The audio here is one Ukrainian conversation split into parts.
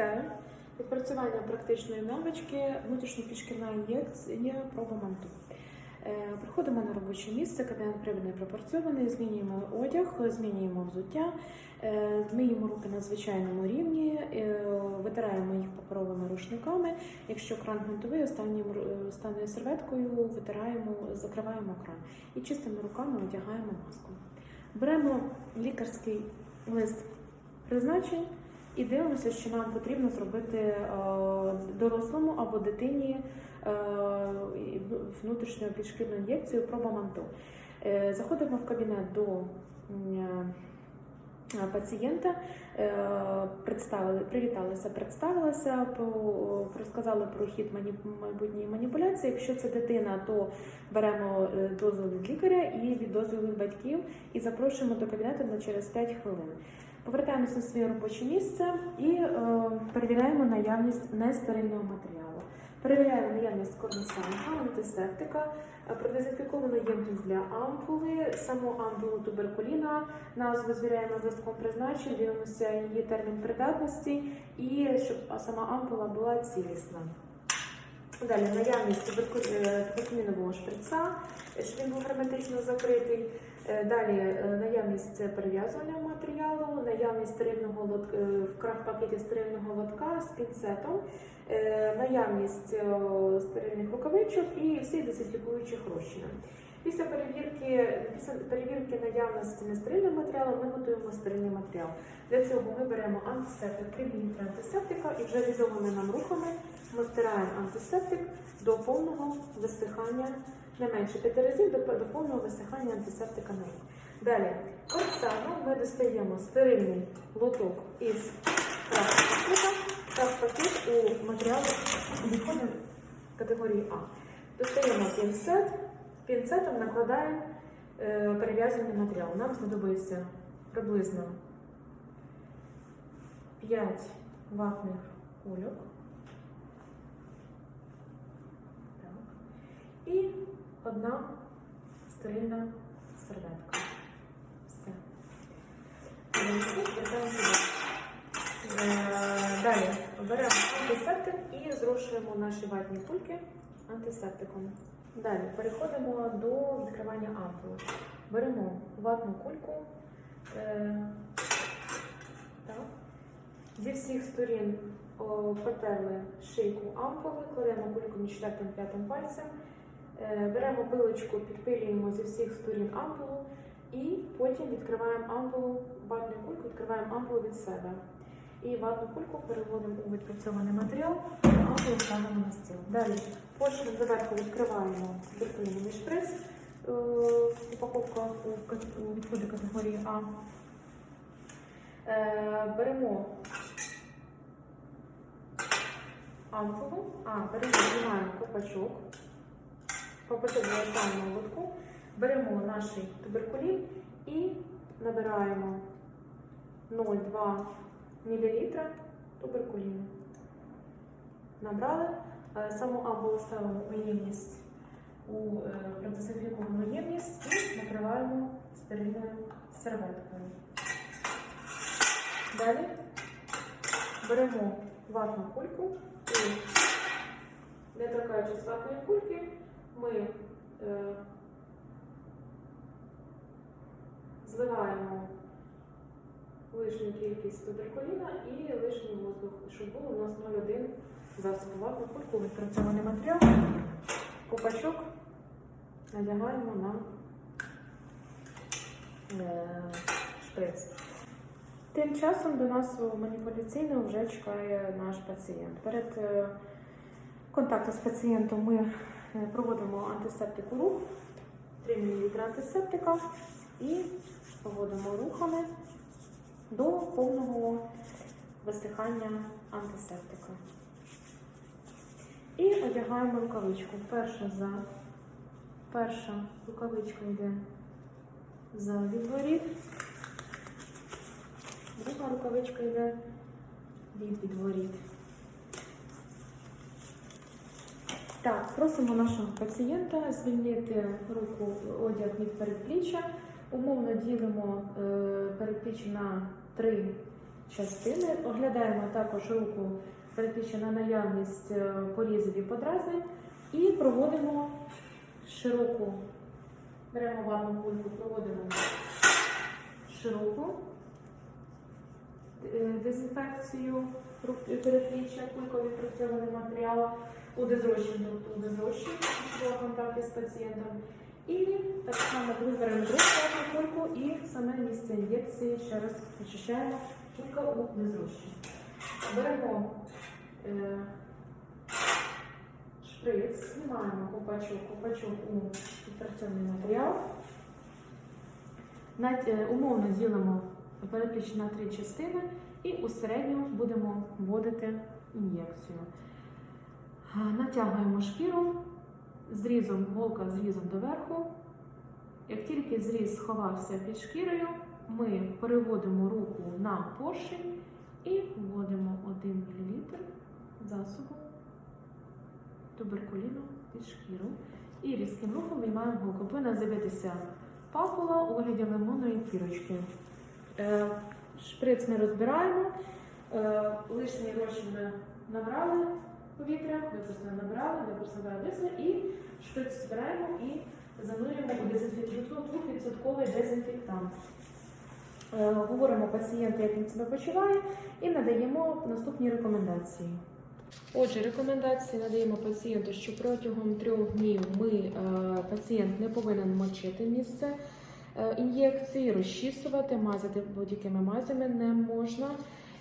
Вітаю! Відпрацювання практичної навички внутрішньопішкірна ін'єкція проба манту. Е, Приходимо на робоче місце, кабінет привідний пропорцьований, змінюємо одяг, змінюємо взуття, е, зміємо руки на звичайному рівні, е, витираємо їх паперовими рушниками. Якщо кран гвинтовий, останньою серветкою витираємо, закриваємо кран і чистими руками одягаємо маску. Беремо лікарський лист призначень і дивимося, що нам потрібно зробити е, дорослому або дитині е, внутрішню підшкірну ін'єкцію пробаманту. Е, Заходимо в кабінет до пацієнта, представили, привіталися, представилися, розказали про хід майбутньої маніпуляції. Якщо це дитина, то беремо дозвіл від лікаря і від дозволу від батьків і запрошуємо до кабінету на через 5 хвилин. Повертаємося на своє робоче місце і е, перевіряємо наявність нестерильного матеріалу. Перевіряємо наявність корносанка, антисептика, е, продезінфіковану ємність для ампули, саму ампулу туберкуліна, назву звіряємо з призначень, дивимося її термін придатності і щоб сама ампула була цілісна. Далі наявність е, туберкулінового шприца, щоб він був герметично закритий. Е, Далі е, наявність перев'язування матеріалу, наявність стерильного лотка, е, в крафт-пакеті стерильного лотка з пінцетом, наявність стерильних рукавичок і всіх дезінфікуючих розчинів. Після перевірки, після перевірки наявності нестерильного матеріалу ми готуємо стерильний матеріал. Для цього ми беремо антисептик, 3 мл антисептика і вже відомими нам рухами ми втираємо антисептик до повного висихання не менше 5 разів до, до повного висихання антисептика на рук. Далі, так само ми достаємо стерильний лоток із крафт-пакета. Крафт-пакет у матеріалі відходить категорії А. Достаємо пінцет, пінцетом накладаємо е, перев'язаний матеріал. Нам знадобиться приблизно 5 ватних кульок. І одна стерильна серветка. Все. Е, Далі беремо антисептик і зрошуємо наші ватні кульки антисептиком. Далі переходимо до відкривання ампули. Беремо ватну кульку. е, Так. Зі всіх сторін о, протерли шийку ампули, кладемо кульку між четвертим п'ятим пальцем, е, беремо пилочку, підпилюємо зі всіх сторін ампулу і потім відкриваємо ампулу, ватну кульку, відкриваємо ампулу від себе. І ватну кульку переводимо у відпрацьований матеріал, а ампулу ставимо на стіл. Далі почнемо зверху відкриваємо циркулярний шприц, е, упаковка у, відходи категорії А. Е, беремо ампулу, а, беремо, знімаємо копачок, копачок залишаємо лотку, беремо наш туберкулін і набираємо 0,2 мл туберкуліну. Набрали, е, саму ампулу ставимо у ємність, у продезінфіковану ємність і накриваємо стерильною серветкою. Далі беремо ватну кульку і не торкаючись ватної кульки, ми е, зливаємо лишню кількість туберкуліна і лишній воздух, щоб було у нас 0,1 засобу ватну кульку, відпрацьований матеріал, копачок надягаємо на е, шприц. Тим часом до нас у маніпуляційну вже чекає наш пацієнт. Перед е, контактом з пацієнтом ми е, проводимо антисептик у рух, 3 мл антисептика. І проводимо рухами до повного висихання антисептика. І одягаємо рукавичку. Перша за перша рукавичка йде за відворіт. Друга рукавичка йде від відворіт. Так, просимо нашого пацієнта звільнити руку одяг від передпліччя. Умовно ділимо е, передпліччя на три частини. Оглядаємо також руку передпліччя на наявність е, порізів і подразнень. І проводимо широку, беремо ванну кульку, проводимо широку е, дезінфекцію рук і передпліччя, кульково відпрацьований матеріал у дезрощі, тобто у дезрощі, що контакті з пацієнтом. І так само виберемо другу кульку і саме місце ін'єкції ще раз очищаємо кулька у дезрощі. Беремо е, шприц, знімаємо копачок, копачок у відпрацьований матеріал. Над- е, Умовно ділимо передпліччя на три частини і у середню будемо вводити ін'єкцію. Натягуємо шкіру зрізом, голка зрізом доверху. Як тільки зріз сховався під шкірою, ми переводимо руку на поршень і вводимо 1 мл засобу туберкуліну під шкіру. І різким рухом виймаємо голку. Повинна з'явитися папула у вигляді лимонної кірочки. Е, Шприц ми розбираємо, е, лишній розчин ми набрали повітря, використали набрали, використали висли і шприц збираємо і занурюємо у дезінфекцію 2% дезінфектант. Е, Говоримо пацієнту, як він себе почуває, і надаємо наступні рекомендації. Отже, рекомендації надаємо пацієнту, що протягом трьох днів ми, е, пацієнт не повинен мочити місце е, ін'єкції, розчісувати, мазати будь-якими мазями не можна.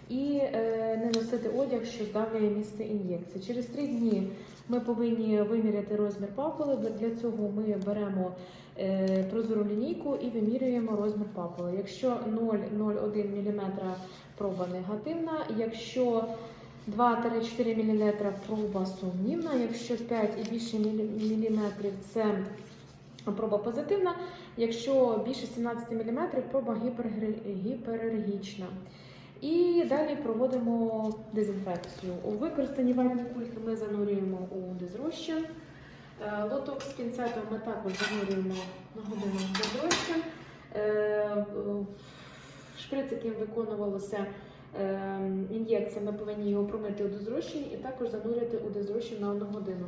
І е, не носити одяг, що здавлює місце ін'єкції. Через три дні ми повинні виміряти розмір папули. Для цього ми беремо е, прозору лінійку і вимірюємо розмір папули. Якщо 0,01 мм проба негативна, якщо 2-4 мм проба сумнівна, якщо 5 і більше міліметрів це проба позитивна, якщо більше 17 мм проба гіперергічна. І далі проводимо дезінфекцію. У використанні ванні кульки ми занурюємо у дезрозчин. Е, Лоток з пінцетом ми також занурюємо на годину в дезрозчин. Е, Шприц, яким виконувалося е, ін'єкція, ми повинні його промити у дезрозчин і також занурити у дезрозчин на одну годину.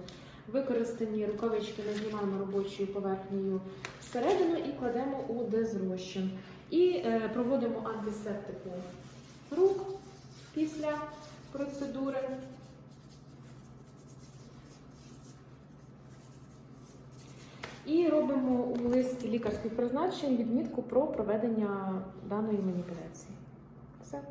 Використані рукавички ми знімаємо робочою поверхнею всередину і кладемо у дезрозчин. І проводимо антисептику рук після процедури. І робимо у листі лікарських призначень відмітку про проведення даної маніпуляції. Все.